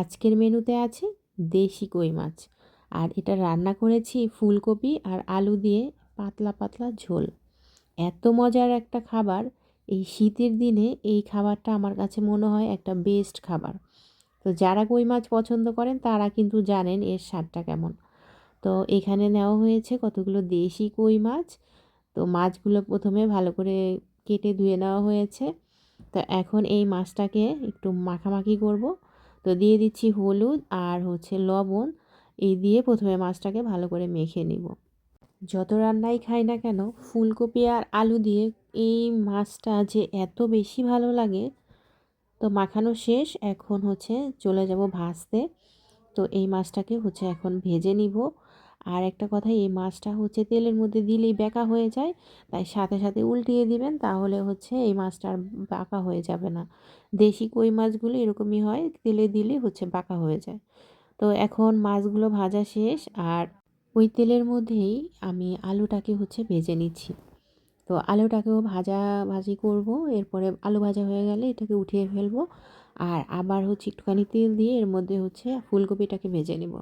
আজকের মেনুতে আছে দেশি কই মাছ। আর এটা রান্না করেছি ফুলকপি আর আলু দিয়ে পাতলা পাতলা ঝোল। এত মজার একটা খাবার, এই শীতের দিনে এই খাবারটা আমার কাছে মনে হয় একটা বেস্ট খাবার। তো যারা কই মাছ পছন্দ করেন, তারা কিন্তু জানেন এর স্বাদটা কেমন। তো এখানে নেওয়া হয়েছে কতগুলো দেশি কই মাছ। তো মাছগুলো প্রথমে ভালো করে কেটে ধুয়ে নেওয়া হয়েছে। তো এখন এই মাছটাকে একটু মাখামাখি করব। তো দিয়ে দিচ্ছি হলুদ আর হচ্ছে লবণ। এই দিয়ে প্রথমে মাছটাকে ভালো করে মেখে নিব। যত রান্নাই খাই না কেন, ফুলকপি আর আলু দিয়ে এই মাছটা যে এত বেশি ভালো লাগে, তো মাখানো শেষ। এখন হচ্ছে চলে যাব ভাজতে। তো এই মাছটাকে হচ্ছে এখন ভেজে নিব। আর একটা কথা, এই মাছটা হচ্ছে তেলের মধ্যে দিলেই বেঁকা হয়ে যায়, তাই সাথে সাথে উল্টিয়ে দিবেন, তাহলে হচ্ছে এই মাছটা আর বাঁকা হয়ে যাবে না। দেশি কই মাছগুলো এরকমই হয়, তেলে দিলে হচ্ছে বাঁকা হয়ে যায়। তো এখন মাছগুলো ভাজা শেষ, আর ওই তেলের মধ্যেই আমি আলুটাকে হচ্ছে ভেজে নিচ্ছি। তো আলুটাকেও ভাজা ভাজি করব, এরপরে আলু ভাজা হয়ে গেলে এটাকে উঠিয়ে ফেলব, আর আবার হচ্ছে একটুখানি তেল দিয়ে এর মধ্যে হচ্ছে ফুলকপিটাকে ভেজে নেব।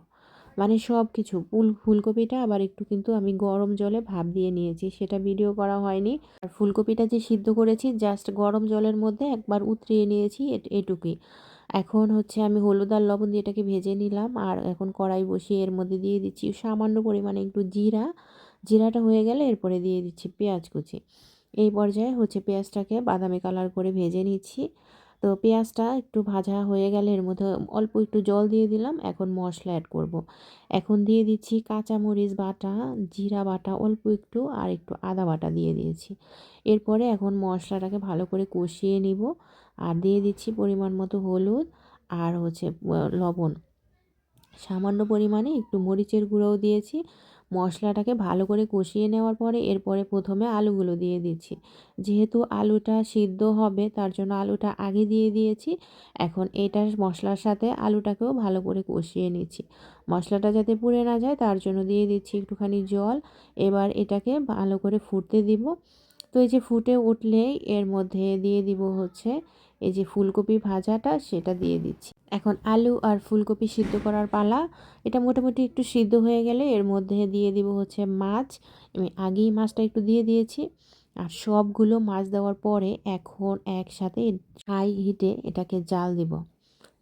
মানে সব কিছু। ফুল, ফুলকপিটা আবার একটু কিন্তু আমি গরম জলে ভাপ দিয়ে নিয়েছি, সেটা ভিডিও করা হয়নি। আর ফুলকপিটা যে সিদ্ধ করেছি জাস্ট গরম জলের মধ্যে একবার উতরিয়ে নিয়েছি এটুকুই। এখন হচ্ছে আমি হলুদ আর লবণ দিয়ে এটাকে ভেজে নিলাম, আর এখন কড়াই বসিয়ে এর মধ্যে দিয়ে দিচ্ছি সামান্য পরিমাণে একটু জিরা। জিরাটা হয়ে গেলে এরপরে দিয়ে দিচ্ছি পেঁয়াজ কুচি। এই পর্যায়ে হচ্ছে পেঁয়াজটাকে বাদামি কালার করে ভেজে নিচ্ছি। তো পেঁয়াজটা একটু ভাজা হয়ে গেলে এর মধ্যে অল্প একটু জল দিয়ে দিলাম, এখন মশলা অ্যাড করব। এখন দিয়ে দিচ্ছি কাঁচামরিচ বাটা, জিরা বাটা অল্প একটু আর একটু আদা বাটা দিয়ে দিয়েছি। এরপরে এখন মশলাটাকে ভালো করে কষিয়ে নিব আর দিয়ে দিচ্ছি পরিমাণ মতো হলুদ আর হচ্ছে লবণ। সামান্য পরিমাণে একটু মরিচের গুঁড়োও দিয়েছি। মশলাটাকে ভালো করে কষিয়ে নেওয়ার পরে এরপরে প্রথমে আলুগুলো দিয়ে দিচ্ছি। যেহেতু আলুটা সিদ্ধ হবে, তার জন্য আলুটা আগে দিয়ে দিয়েছি। এখন এটা মশলার সাথে আলুটাকেও ভালো করে কষিয়ে নিচ্ছি। মশলাটা যাতে পুড়ে না যায়, তার জন্য দিয়ে দিচ্ছি একটুখানি জল। এবার এটাকে ভালো করে ফুটতে দিব। তো এই যে ফুটে উঠলেই এর মধ্যে দিয়ে দিব হচ্ছে এই যে ফুলকপি ভাজাটা, সেটা দিয়ে দিচ্ছি। এখন আলু আর ফুলকপি সিদ্ধ করার পালা, এটা মোটামুটি একটু সিদ্ধ হয়ে গেলে এর মধ্যে দিয়ে দিব হচ্ছে মাছ। আমি আগেই মাছটা একটু দিয়ে দিয়েছি। আর সবগুলো মাছ দেওয়ার পরে এখন একসাথে হাই হিটে এটাকে জাল দিব।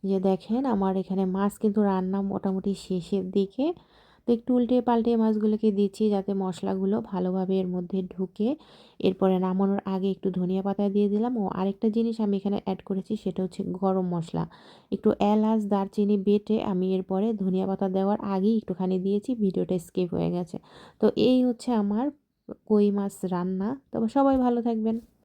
যে দেখেন, আমার এখানে মাছ কিন্তু রান্না মোটামুটি শেষের দিকে। তো একটু উল্টে পাল্টে মাছগুলোকে দিচ্ছি যাতে মশলাগুলো ভালোভাবে এর মধ্যে ঢুকে। এরপরে নামানোর আগে একটু ধনিয়া পাতা দিয়ে দিলাম। ও আরেকটা জিনিস আমি এখানে অ্যাড করেছি, সেটা হচ্ছে গরম মশলা। একটু এলাচ, দারচিনি বেটে আমি এরপরে ধনিয়া পাতা দেওয়ার আগেই একটুখানি দিয়েছি, ভিডিওটা স্কিপ হয়ে গেছে। তো এই হচ্ছে আমার কই মাছ রান্না। তবে সবাই ভালো থাকবেন।